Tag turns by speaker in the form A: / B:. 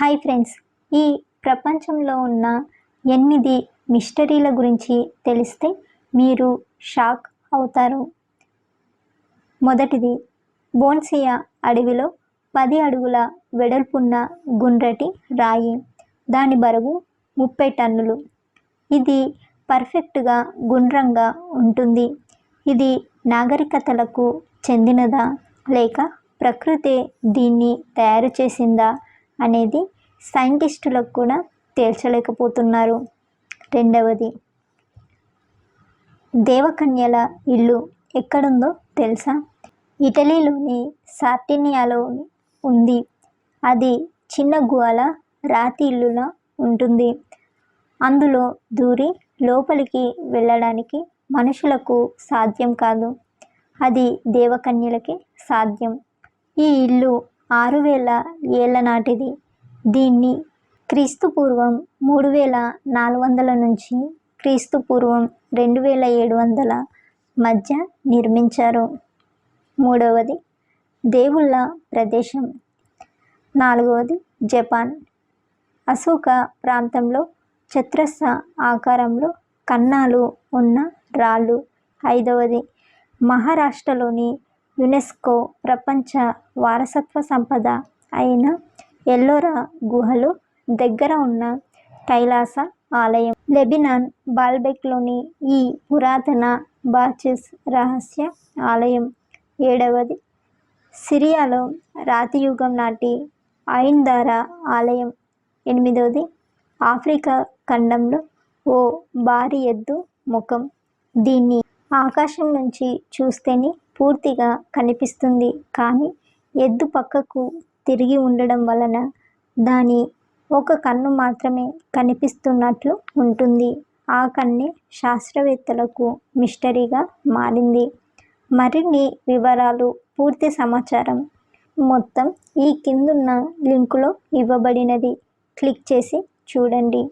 A: Hi friends. ఈ ప్రపంచంలో ఉన్న ఎనిమిది మిస్టరీల గురించి తెలిస్తే మీరు షాక్ అవుతారు. మొదటిది బోన్సియా అడవిలో పది అడుగుల వెడల్పున్న గుండ్రటి రాయి. దాని బరువు ముప్పై టన్నులు. ఇది పర్ఫెక్ట్గా గుండ్రంగా ఉంటుంది. ఇది నాగరికతలకు చెందినదా? లేక ప్రకృతి దీన్ని తయారు చేసిందా? అనేది సైంటిస్టులకు కూడా తేల్చలేకపోతున్నారు. రెండవది దేవకన్యల ఇల్లు ఎక్కడుందో తెలుసా? ఇటలీలోని సార్టినియాలో ఉంది. అది చిన్న గుహల రాతి ఇల్లులా ఉంటుంది. అందులో దూరి లోపలికి వెళ్ళడానికి మనుషులకు సాధ్యం కాదు. అది దేవకన్యలకి సాధ్యం. ఈ ఇల్లు ఆరు వేల ఏళ్ళ నాటిది. దీన్ని క్రీస్తు పూర్వం మూడు వేల నాలుగు వందల నుంచి క్రీస్తు పూర్వం రెండు వేల ఏడు వందల మధ్య నిర్మించారు. మూడవది దేవుళ్ళ ప్రదేశం. నాలుగవది జపాన్. అశోక ప్రాంతంలో చతురస్ర ఆకారంలో కన్నాలు ఉన్న రాళ్ళు. ఐదవది మహారాష్ట్రలోని యునెస్కో ప్రపంచ వారసత్వ సంపద అయిన ఎల్లోరా గుహలు దగ్గర ఉన్న కైలాస ఆలయం. లెబినాన్ బాల్బెక్లోని ఈ పురాతన బాచెస్ రహస్య ఆలయం. ఏడవది సిరియాలో రాతియుగం నాటి ఐందారా ఆలయం. ఎనిమిదవది ఆఫ్రికా ఖండంలో ఓ భారీ ఎద్దు ముఖం. దీన్ని ఆకాశం నుంచి చూస్తేనే పూర్తిగా కనిపిస్తుంది. కానీ ఎద్దు పక్కకు తిరిగి ఉండడం వలన దాని ఒక కన్ను మాత్రమే కనిపిస్తున్నట్లు ఉంటుంది. ఆ కన్నే శాస్త్రవేత్తలకు మిస్టరీగా మారింది. మరిన్ని వివరాలు పూర్తి సమాచారం మొత్తం ఈ కిందున్న లింకులో ఇవ్వబడినది. క్లిక్ చేసి చూడండి.